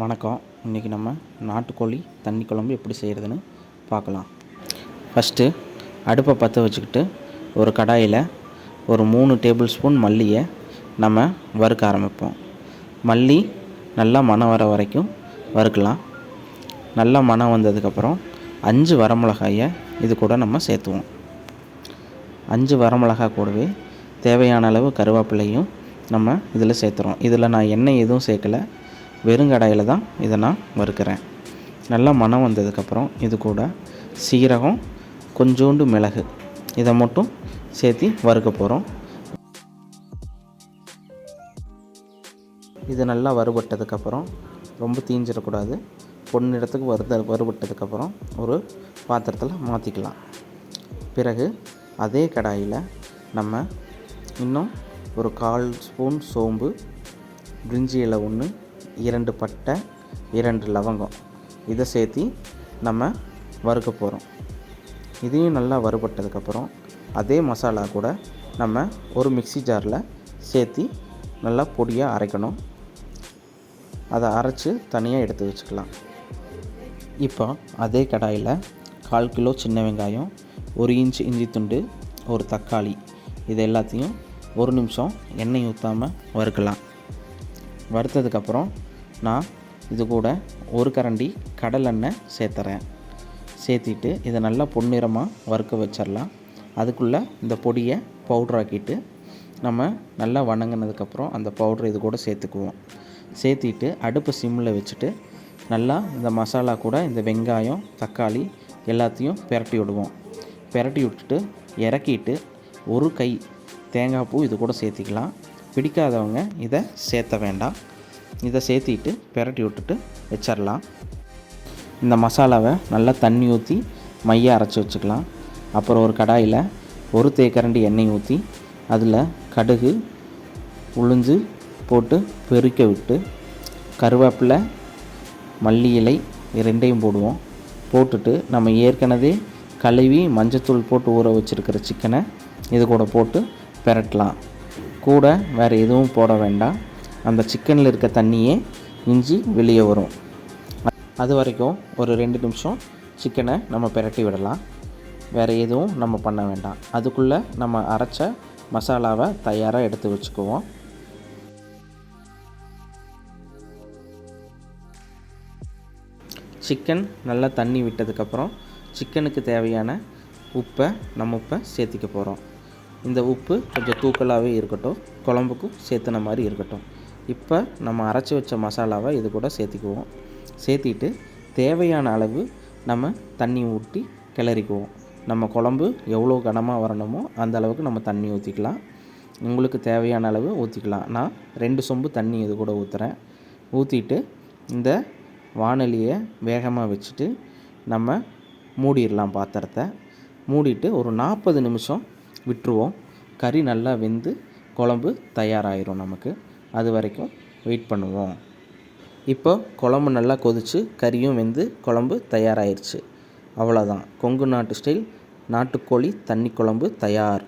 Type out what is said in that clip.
வணக்கம். இன்றைக்கி நம்ம நாட்டுக்கோழி தண்ணி குழம்பு எப்படி செய்கிறதுன்னு பார்க்கலாம். ஃபஸ்ட்டு அடுப்பை பற்ற வச்சுக்கிட்டு ஒரு கடாயில் ஒரு மூணு டேபிள் ஸ்பூன் மல்லியை நம்ம வறுக்க ஆரம்பிப்போம். மல்லி நல்லா மணம் வர வரைக்கும் வறுக்கலாம். நல்லா மணம் வந்ததுக்கப்புறம் அஞ்சு வரமிளகாயை இது கூட நம்ம சேர்த்துவோம். அஞ்சு வரமிளகா கூடவே தேவையான அளவு கருவேப்பிலையும் நம்ம இதில் சேர்த்துறோம். இதில் நான் எண்ணெய் எதுவும் சேர்க்கலை. வெறுங்கடாயில் தான் இதை நான் வறுக்கிறேன். நல்லா மணம் வந்ததுக்கப்புறம் இது கூட சீரகம் கொஞ்சோண்டு மிளகு. இதை மட்டும் சேர்த்து வறுக்க போகிறோம் இது நல்லா வறுபட்டதுக்கப்புறம் ரொம்ப தீஞ்சிடக்கூடாது. பொன்னிறத்துக்கு வறுத்த வறுபட்டதுக்கப்புறம் ஒரு பாத்திரத்தில் மாற்றிக்கலாம் பிறகு அதே கடாயில் நம்ம இன்னும் ஒரு கால் ஸ்பூன் சோம்பு பிரிஞ்சி இலை ஒன்று இரண்டு பட்டை இரண்டு லவங்கம். இதை சேர்த்து நம்ம வறுக்க போகிறோம் இதையும் நல்லா வறுபட்டதுக்கப்புறம் அதே மசாலா கூட நம்ம ஒரு மிக்சி ஜாரில் சேர்த்து நல்லா பொடியாக அரைக்கணும். அதை அரைச்சி தனியாக எடுத்து வச்சுக்கலாம். இப்போ அதே கடாயில் கால் கிலோ சின்ன வெங்காயம் ஒரு இன்ச் இஞ்சி துண்டு ஒரு தக்காளி. இது எல்லாத்தையும் ஒரு நிமிஷம் எண்ணெய் ஊற்றாமல் வறுக்கலாம். வறுத்ததுக்கப்புறம் நான் இது கூட ஒரு கரண்டி கடலெண்ணெய் சேர்த்துறேன். சேர்த்திட்டு இதை நல்லா பொன்னிறமாக வறுக்க வச்சிடலாம். அதுக்குள்ளே இந்த பொடியை பவுட்ராக்கிட்டு நம்ம நல்லா வணங்கினதுக்கப்புறம் அந்த பவுட்ரு இது கூட சேர்த்துக்குவோம். சேர்த்திட்டு அடுப்பு சிம்மில் வச்சுட்டு நல்லா இந்த மசாலா கூட இந்த வெங்காயம் தக்காளி எல்லாத்தையும் பெரட்டி விடுவோம். பெரட்டி விட்டுட்டு இறக்கிட்டு ஒரு கை தேங்காய் பூ இது கூட சேர்த்திக்கலாம். பிடிக்காதவங்க இதை சேர்த்த வேண்டாம். இதை சேர்த்திட்டு பெரட்டி விட்டுட்டு வச்சிடலாம். இந்த மசாலாவை நல்லா தண்ணி ஊற்றி மைய அரைச்சி வச்சுக்கலாம். அப்புறம் ஒரு கடாயில் ஒரு தேக்கரண்டி எண்ணெய் ஊற்றி அதில் கடுகு உளுஞ்சு போட்டு பெருக்க விட்டு கருவேப்பிலை மல்லி இலை ரெண்டையும் போடுவோம். போட்டுட்டு நம்ம ஏற்கனவே கழுவி மஞ்சத்தூள் போட்டு ஊற வச்சுருக்கிற சிக்கனை இது கூட போட்டு பெரட்டலாம். கூட வேறு எதுவும் போட வேண்டாம். அந்த சிக்கனில் இருக்க தண்ணியே இஞ்சி வெளியே வரும். அது வரைக்கும் ஒரு ரெண்டு நிமிஷம் சிக்கனை நம்ம பெரட்டி விடலாம். வேறு எதுவும் நம்ம பண்ண வேண்டாம். அதுக்குள்ளே நம்ம அரைச்ச மசாலாவை தயாராக எடுத்து வச்சுக்குவோம். சிக்கன் நல்லா தண்ணி விட்டதுக்கப்புறம் சிக்கனுக்கு தேவையான உப்பை நம்ம உப்பை சேர்த்திக்க போகிறோம் இந்த உப்பு கொஞ்சம் தூக்கலாகவே இருக்கட்டும் குழம்புக்கும் சேர்த்துன மாதிரி இருக்கட்டும். இப்போ நம்ம அரைச்சி வச்ச மசாலாவை இது கூட சேர்த்திக்குவோம். சேர்த்திட்டு தேவையான அளவு நம்ம தண்ணி ஊற்றி கிளறிக்குவோம். நம்ம குழம்பு எவ்வளோ கனமாக வரணுமோ அந்த அளவுக்கு நம்ம தண்ணி ஊற்றிக்கலாம். உங்களுக்கு தேவையான அளவு ஊற்றிக்கலாம். நான் ரெண்டு சொம்பு தண்ணி இது கூட ஊற்றுறேன். ஊற்றிட்டு இந்த வானொலியை வேகமாக வச்சுட்டு நம்ம மூடிடலாம் பாத்திரத்தை. மூடிட்டு ஒரு நாற்பது நிமிஷம் விட்டுருவோம். கறி நல்லா வெந்து குழம்பு தயாராகிரும் நமக்கு. அது வரைக்கும் வெயிட் பண்ணுவோம். இப்போ குழம்பு நல்லா கொதித்து கறியும் வெந்து குழம்பு தயாராகிருச்சு அவ்வளோதான் கொங்கு நாட்டு ஸ்டைல் நாட்டுக்கோழி தண்ணி குழம்பு தயார்.